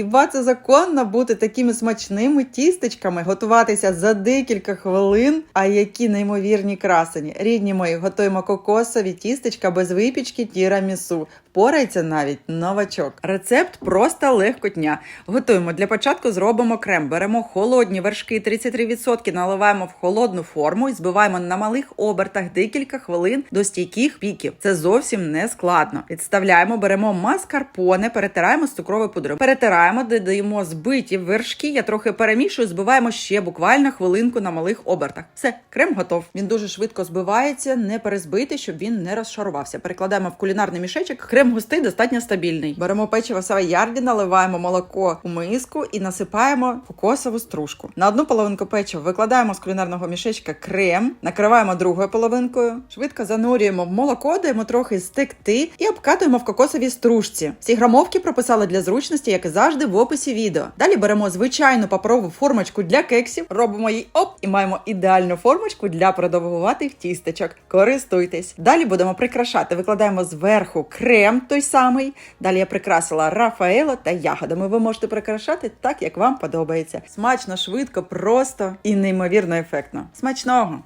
Хіба це законно бути такими смачними тістечками, готуватися за декілька хвилин? А які неймовірні красені. Рідні мої, готуємо кокосові тістечка без випічки тірамісу. Впорається навіть новачок. Рецепт просто легкотня. Готуємо для початку зробимо крем. Беремо холодні вершки 33%, наливаємо в холодну форму і збиваємо на малих обертах декілька хвилин до стійких піків. Це зовсім не складно. Відставляємо, беремо маскарпоне, перетираємо з цукровою пудрою. Перетираємо, додаємо збиті вершки. Я трохи перемішую, збиваємо ще буквально хвилинку на малих обертах. Все, крем готов. Він дуже швидко збивається, не перезбити, щоб він не розшарувався. Перекладаємо в кулінарний мішечок. Крем густий, достатньо стабільний. Беремо печиво савоярді, наливаємо молоко у миску і насипаємо кокосову стружку. На одну половинку печива викладаємо з кулінарного мішечка крем, накриваємо другою половинкою, швидко занурюємо в молоко, даємо трохи стекти і обкатуємо в кокосовій стружці. Всі грамовки прописали для зручності, як і завжди, в описі відео. Далі беремо звичайну паперову формочку для кексів, робимо її оп і маємо ідеальну формочку для продовгуватих тістечок. Користуйтесь. Далі будемо прикрашати. Викладаємо зверху крем той самий. Далі я прикрасила Рафаело та ягодами. Ви можете прикрашати так, як вам подобається. Смачно, швидко, просто і неймовірно ефектно. Смачного!